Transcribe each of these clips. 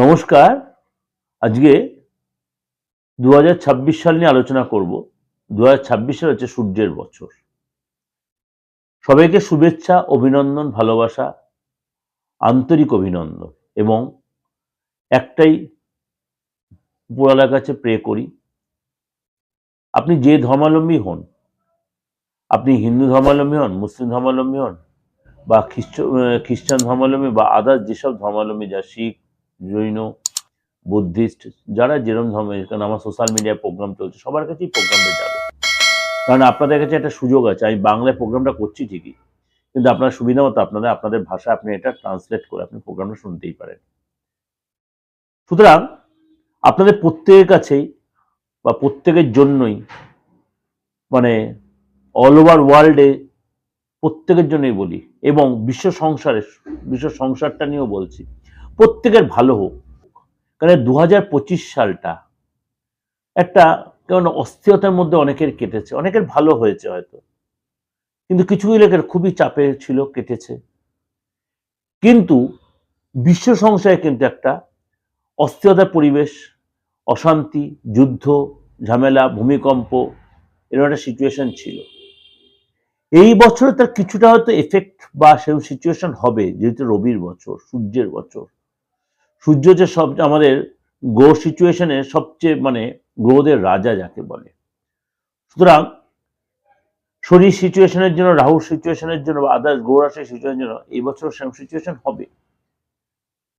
নমস্কার। আজকে দু হাজার ছাব্বিশ সাল নিয়ে আলোচনা করব। দু হাজার ছাব্বিশ সাল হচ্ছে সূর্যের বছর। সবাইকে শুভেচ্ছা, অভিনন্দন, ভালোবাসা, আন্তরিক অভিনন্দন এবং একটাই উপরালার কাছে প্রে করি, আপনি যে ধর্মাবলম্বী হন, আপনি হিন্দু ধর্মাবলম্বী হন, মুসলিম ধর্মাবলম্বী হন বা খ্রিস্ট খ্রিস্টান ধর্মাবলম্বী বা আদার্স যেসব ধর্মাবলম্বী, যা শিখ জৈন, বুদ্ধিস্ট, যারা যেরকম ধর্মের কারণ আমার সোশ্যাল মিডিয়ায় প্রোগ্রাম চলছে, সবার কাছেই প্রোগ্রামটা যাবে। কারণ আপনাদের কাছে একটা সুযোগ আছে, আমি বাংলায় প্রোগ্রামটা করছি ঠিকই, কিন্তু আপনার সুবিধা মতো আপনাদের আপনাদের ভাষা আপনি এটা ট্রান্সলেট করে আপনি প্রোগ্রামটা শুনতেই পারেন। সুতরাং, আপনাদের প্রত্যেকের কাছেই, বা প্রত্যেকের জন্যই মানে অল ওভার ওয়ার্ল্ডে প্রত্যেকের জন্যই বলি, এবং বিশ্ব সংসারে, বিশ্ব সংসারটা নিয়েও বলছি প্রত্যেকের ভালো হোক। কারণ দু হাজার পঁচিশ সালটা একটা কেমন অস্থিরতার মধ্যে অনেকের কেটেছে। অনেকের ভালো হয়েছে হয়তো। কিন্তু কিছু এলাকার খুবই চাপে ছিল, কেটেছে। কিন্তু বিশ্ব সংসারে কিন্তু একটা অস্থিরতার পরিবেশ, অশান্তি, যুদ্ধ, ঝামেলা, ভূমিকম্প, এরকম একটা সিচুয়েশন ছিল। এই বছরে তার কিছুটা হয়তো এফেক্ট বা সেরকম সিচুয়েশন হবে, যেহেতু রবির বছর, সূর্যের বছর। সূর্য যে সব, আমাদের গ্রো সিচুয়েশনের সবচেয়ে মানে গ্রহদের রাজা যাকে বলে। সুতরাং শরীর সিচুয়েশনের জন্য রাহুর সিচুয়েশনের জন্য, বা আদার্স গ্রহ রাশির সিচুয়েশনের জন্য এই বছর সেরকম সিচুয়েশন হবে।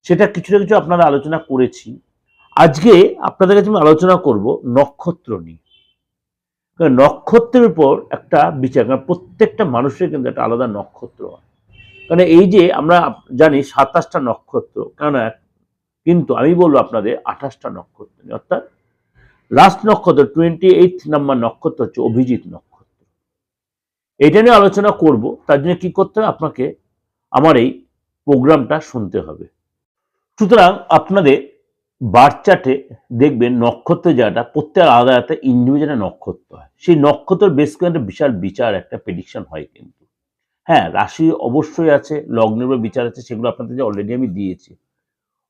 সেটা কিছুটা কিছু আপনারা আলোচনা করেছি। আজকে আপনাদের কাছে আমি আলোচনা করব নক্ষত্র নিয়ে। কারণ নক্ষত্রের উপর একটা বিচার, কারণ প্রত্যেকটা মানুষের কিন্তু একটা আলাদা নক্ষত্র হয়। কারণ এই যে আমরা জানি সাতাশটা নক্ষত্র কেন কিন্তু আমি বলব আপনাদের আঠাশটা নক্ষত্র অর্থাৎ লাস্ট নক্ষত্র টোয়েন্টি এইট নাম্বার নক্ষত্র হচ্ছে অভিজিৎ নক্ষত্র। এটা নিয়ে আলোচনা করব, তার জন্য কি করতে হবে? আপনাকে আমার এই প্রোগ্রামটা শুনতে হবে। সুতরাং আপনাদের বার্চাটে দেখবেন নক্ষত্র জায়গাটা প্রত্যেক আলাদা একটা ইন্ডিভিজুয়াল নক্ষত্র হয়। সেই নক্ষত্র বেশ করে বিশাল বিচার, একটা প্রেডিকশন হয় কিন্তু। হ্যাঁ রাশি অবশ্যই আছে, লগ্নের বিচার আছে, সেগুলো আপনাদের অলরেডি আমি দিয়েছি।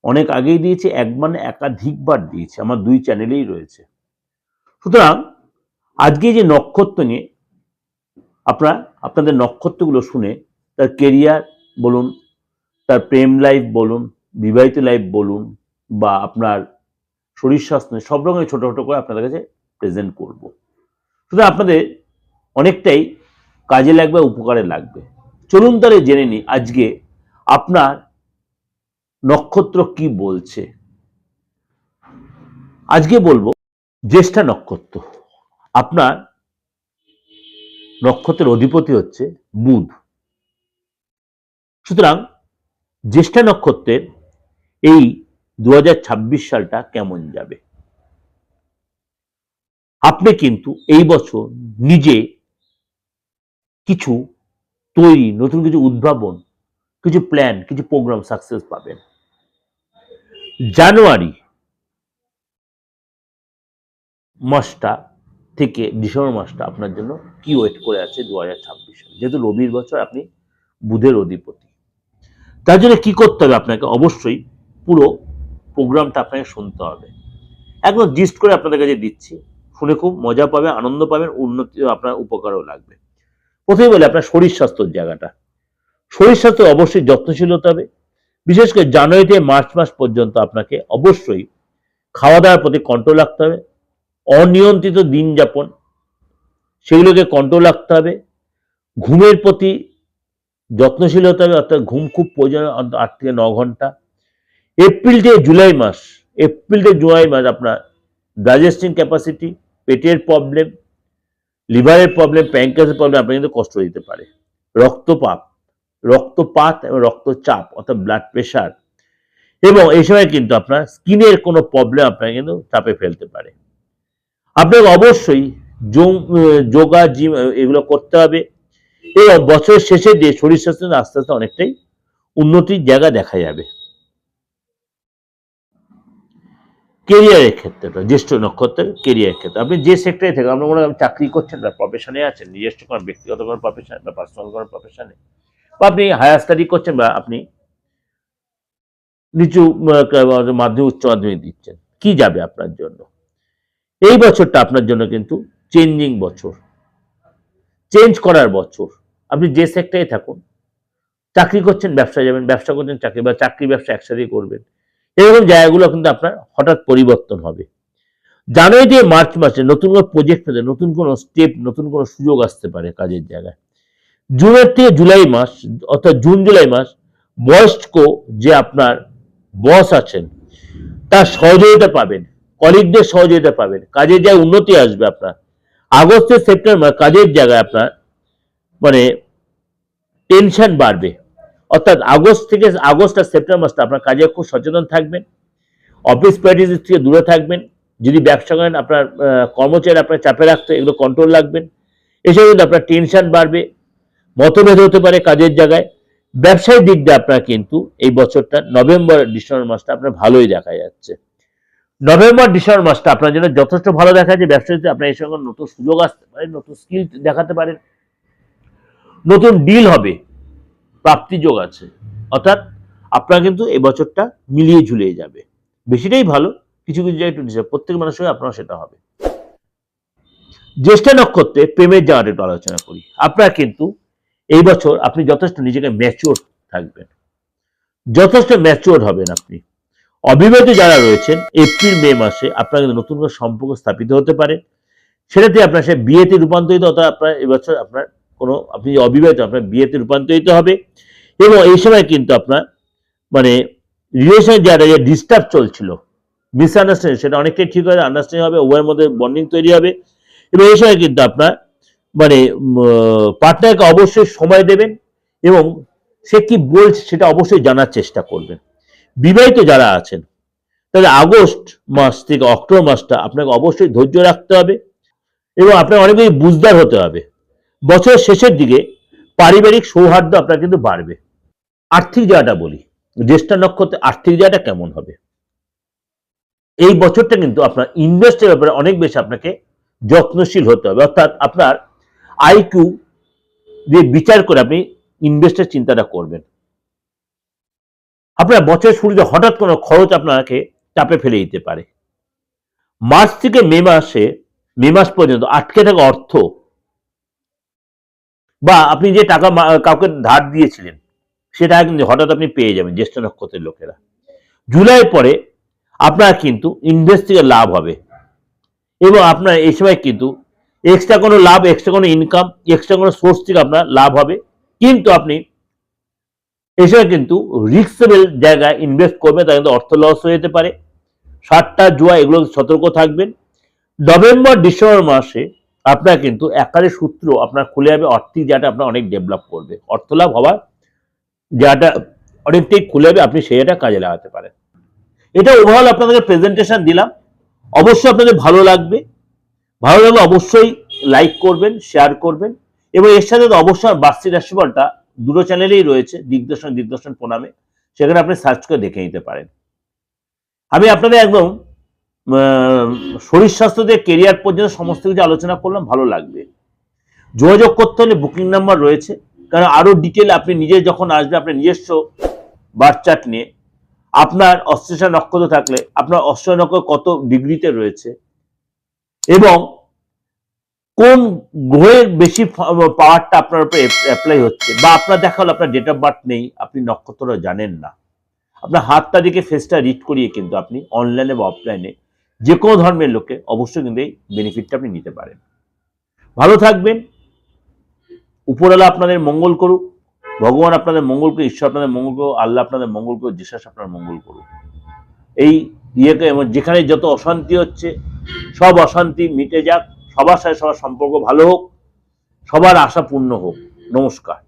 অনেক আগেই দিয়েছে, এক মানে একাধিকবার দিয়েছে, আমার দুই চ্যানেলেই রয়েছে। সুতরাং আজকে যে নক্ষত্র নিয়ে আপনারা, আপনাদের নক্ষত্রগুলো শুনে তার কেরিয়ার বলুন, তার প্রেম লাইফ বলুন, বিবাহিত লাইফ বলুন, বা আপনার শরীর স্বাস্থ্য সব রকমের ছোটো ছোটো করে আপনাদের কাছে প্রেজেন্ট করব। সুতরাং আপনাদের অনেকটাই কাজে লাগবে, উপকারে লাগবে। চলুন তাহলে জেনে নিই আজকে আপনার নক্ষত্র কি বলছে? আজকে বলব, জ্যেষ্ঠা নক্ষত্র। আপনার নক্ষত্রের অধিপতি হচ্ছে বুধ। সুতরাং জ্যেষ্ঠা নক্ষত্রের এই দু হাজার ছাব্বিশ সালটা কেমন যাবে? আপনি কিন্তু এই বছর নিজে কিছু তৈরি, নতুন কিছু উদ্ভাবন, কিছু প্ল্যান কিছু প্রোগ্রাম সাকসেস পাবেন। জানুয়ারি মাসটা থেকে ডিসেম্বর মাসটা আপনার জন্য কি ওয়েট করে আছে দু হাজার ছাব্বিশ যেহেতু রবির বছর, আপনি বুধের অধিপতি। তার জন্য কি করতে হবে আপনাকে? অবশ্যই পুরো প্রোগ্রামটা আপনাকে শুনতে হবে। একদম জিস্ট করে আপনাদের কাছে দিচ্ছি। শুনে খুব মজা পাবেন আনন্দ পাবেন, উন্নতি, আপনার উপকারও লাগবে। প্রথমে বলে, আপনার শরীর স্বাস্থ্যর জায়গাটা। শরীর স্বাস্থ্য অবশ্যই যত্নশীল হতে হবে। বিশেষ করে জানুয়ারি থেকে মার্চ মাস পর্যন্ত আপনাকে অবশ্যই খাওয়া দাওয়ার প্রতি কন্ট্রোল রাখতে হবে। অনিয়ন্ত্রিত দিন যাপন, সেগুলোকে কন্ট্রোল রাখতে হবে। ঘুমের প্রতি যত্নশীল হতে হবে, অর্থাৎ ঘুম খুব প্রয়োজন আট থেকে ন ঘণ্টা। এপ্রিল থেকে জুলাই মাস, এপ্রিল থেকে জুলাই মাস আপনার ডাইজেস্টিং ক্যাপাসিটি পেটের প্রবলেম লিভারের প্রবলেম প্যাঙ্কাসের প্রবলেম আপনাকে কিন্তু কষ্ট দিতে পারে। রক্তপাত রক্তপাত এবং রক্তচাপ, অর্থাৎ ব্লাড প্রেশার এবং এই সময় কিন্তু আপনার স্কিনের কোনো প্রবলেম আপনাকে কিন্তু চাপে ফেলতে পারে। আপনাকে অবশ্যই যোগা জিম এগুলো করতে হবে। এবং বছরের শেষে দিয়ে শরীর স্বাস্থ্য আস্তে আস্তে অনেকটাই উন্নতির জায়গা দেখা যাবে। কেরিয়ারের ক্ষেত্রে জ্যেষ্ঠ নক্ষত্রের কেরিয়ারের ক্ষেত্রে। আপনি যে সেক্টরে থেকে আপনি মনে চাকরি করছেন বা প্রফেশনে আছেন, নিজস্ব কোনো ব্যক্তিগত কোনো প্রফেশন বা পার্সোনাল কোনো প্রফেশনে বা আপনি হায়ার স্টাডি করছেন বা আপনি নিচু মাধ্যমিক, উচ্চ মাধ্যমিক দিচ্ছেন, কি যাবে আপনার জন্য? এই বছরটা আপনার জন্য কিন্তু চেঞ্জিং বছর। চেঞ্জ করার বছর। আপনি যে সেক্টরে থাকুন, চাকরি করছেন ব্যবসা যাবেন, ব্যবসা করছেন, চাকরি, বা চাকরি, ব্যবসা একসাথেই করবেন, এরকম জায়গাগুলো কিন্তু আপনার হঠাৎ পরিবর্তন হবে। জানুয়ারি থেকে মার্চ মাসে নতুন কোনো প্রজেক্ট পেতে নতুন কোনো স্টেপ নতুন কোনো সুযোগ আসতে পারে কাজের জায়গায়। জুনের থেকে জুলাই মাস, অর্থাৎ জুন, জুলাই মাস, বয়স্ক যে আপনার বস আছেন, তার সহযোগিতা পাবেন, কলিগদের সহযোগিতা পাবেন, কাজের জায়গায় উন্নতি আসবে আপনার। আগস্ট থেকে সেপ্টেম্বর কাজের জায়গায় আপনার মানে টেনশন বাড়বে। অর্থাৎ আগস্ট থেকে আগস্ট আর সেপ্টেম্বর মাসটা আপনার কাজে খুব সচেতন থাকবেন অফিস প্র্যাকটিস থেকে দূরে থাকবেন, যদি ব্যবসা করেন আপনার কর্মচারী আপনার চাপে রাখতে, এগুলো কন্ট্রোল রাখবেন। এসব কিন্তু আপনার টেনশন বাড়বে মতভেদ হতে পারে কাজের জায়গায়। ব্যবসায়িক দিক দিয়ে আপনার কিন্তু এই বছরটা নভেম্বর, ডিসেম্বর মাসটা আপনার ভালোই দেখা যাচ্ছে। নভেম্বর, ডিসেম্বর মাসটা আপনার জন্য যথেষ্ট ভালো দেখা যাচ্ছে। ব্যবসায়ীতে আপনার এই সঙ্গে নতুন সুযোগ আসতে পারেন নতুন স্কিল দেখাতে পারেন। নতুন ডিল হবে প্রাপ্তিযোগ আছে। অর্থাৎ আপনার কিন্তু এই বছরটা মিলিয়ে ঝুলিয়ে যাবে। বেশিটাই ভালো, কিছু কিছু জায়গায় একটু ডিস্টার্ব প্রত্যেক মানুষের আপনার সেটা হবে। জ্যেষ্ঠ নক্ষত্রে প্রেমের জায়গাটা একটু আলোচনা করি। আপনার কিন্তু এই বছর আপনি যথেষ্ট নিজেকে ম্যাচিওর থাকবেন। যথেষ্ট ম্যাচিওর হবেন আপনি। অবিবাহিত যারা রয়েছেন, এপ্রিল, মে মাসে আপনার কিন্তু নতুন করে সম্পর্ক স্থাপিত হতে পারে। সেটাতে আপনার সে বিয়েতে রূপান্তরিত অর্থাৎ আপনার এবছর আপনার কোনো, আপনি যে অবিবাহিত, আপনার বিয়েতে রূপান্তরিত হবে। এবং এই সময় কিন্তু আপনার মানে রিলেশনের যারা, যে ডিস্টার্ব চলছিল মিসআন্ডারস্ট্যান্ডিং সেটা অনেকটাই ঠিক হবে আন্ডারস্ট্যান্ডিং হবে, উভয়ের মধ্যে বন্ডিং তৈরি হবে। এবং এই সময় কিন্তু আপনার মানে পার্টনারকে অবশ্যই সময় দেবেন এবং সে কি বলছে সেটা অবশ্যই জানার চেষ্টা করবেন। বিবাহিত যারা আছেন, তাহলে আগস্ট মাস থেকে অক্টোবর মাসটা আপনাকে অবশ্যই ধৈর্য রাখতে হবে এবং আপনাকে অনেক বেশি বুঝদার হতে হবে। বছরের শেষের দিকে পারিবারিক সৌহার্দ্য আপনার কিন্তু বাড়বে। আর্থিক জায়গাটা বলি, জ্যেষ্ঠা নক্ষত্রে আর্থিক জায়গাটা কেমন হবে? এই বছরটা কিন্তু আপনার ইনভেস্টের ব্যাপারে অনেক বেশি আপনাকে যত্নশীল হতে হবে। অর্থাৎ আপনার আইকিউ দিয়ে বিচার করে আপনি ইনভেস্টের চিন্তাটা করবেন। আপনার বছরের শুরুতে হঠাৎ কোনো খরচ আপনাকে চাপে ফেলে দিতে পারে। মার্চ থেকে মে মাসে, মে মাস পর্যন্ত আটকে থাকা অর্থ বা আপনি যে টাকা কাউকে ধার দিয়েছিলেন, সেটা কিন্তু হঠাৎ আপনি পেয়ে যাবেন জ্যেষ্ঠ নক্ষত্রের লোকেরা। জুলাই পরে আপনার কিন্তু ইনভেস্ট থেকে লাভ হবে এবং আপনার এই সময় কিন্তু এক্সট্রা কোনো লাভ এক্সট্রা কোনো ইনকাম এক্সট্রা কোনো সোর্স থেকে আপনার লাভ হবে। কিন্তু আপনি সময় কিন্তু রিক্সেবল জায়গায় ইনভেস্ট করবে তার কিন্তু অর্থ লস হয়ে যেতে পারে। সাতটা জুয়া, এগুলো সতর্ক থাকবেন। নভেম্বর ডিসেম্বর মাসে আপনার কিন্তু একারে সূত্র আপনার খুলে যাবে, আর্থিক জায়গাটা আপনার অনেক ডেভেলপ করবে। অর্থ লাভ হওয়ার জায়গাটা অনেকটাই খুলে যাবে, আপনি জায়গাটা কাজে লাগাতে পারেন। এটা ওভারঅল আপনাদের প্রেজেন্টেশন দিলাম। অবশ্যই আপনাদের ভালো লাগবে। ভালো লাগলে অবশ্যই লাইক করবেন শেয়ার করবেন এবং এর সাথে অবশ্যই বার্ষিক রাশিফলটা দুটো চ্যানেলেই রয়েছে, দিগদর্শন দিগদর্শন প্রণামে। সেখানে আপনি সার্চ করে দেখে নিতে পারেন। আমি আপনাদের একদম শরীর স্বাস্থ্য থেকে কেরিয়ার পর্যন্ত সমস্ত কিছু আলোচনা করলাম, ভালো লাগবে। যোগাযোগ করতে হলে বুকিং নাম্বার রয়েছে, কারণ আরও ডিটেল আপনি নিজে যখন আসবেন আপনার নিজস্ব বার্চার্ট নিয়ে, আপনার অস্ট্রেশন নক্ষত্র থাকলে, আপনার অস্ট্রেশন নক্ষত্র কত ডিগ্রিতে রয়েছে, এবং কোন গ্রহের বেশি পাওয়ারটা আপনার উপরে অ্যাপ্লাই হচ্ছে? বা আপনার দেখা হলো আপনার ডেট অফ বার্থ নেই, আপনি নক্ষত্রটা জানেন না। আপনার হাতটা দিকে ফেসটা রিড করিয়ে কিন্তু আপনি অনলাইনে বা অফলাইনে যে কোনো ধর্মের লোকে অবশ্যই কিন্তু এই বেনিফিটটা আপনি নিতে পারেন। ভালো থাকবেন। উপরওয়ালা আপনাদের মঙ্গল করুক। ভগবান আপনাদের মঙ্গল করুক, ঈশ্বর আপনাদের মঙ্গল করুক, আল্লাহ আপনাদের মঙ্গল করুক বিশ্বাস আপনার মঙ্গল করুক। এই ইয়েকে, যেখানে যত অশান্তি হচ্ছে, সব অশান্তি মিটে যাক। সবার সাথে সবার সম্পর্ক ভালো হোক সবার আশা পূর্ণ হোক। নমস্কার।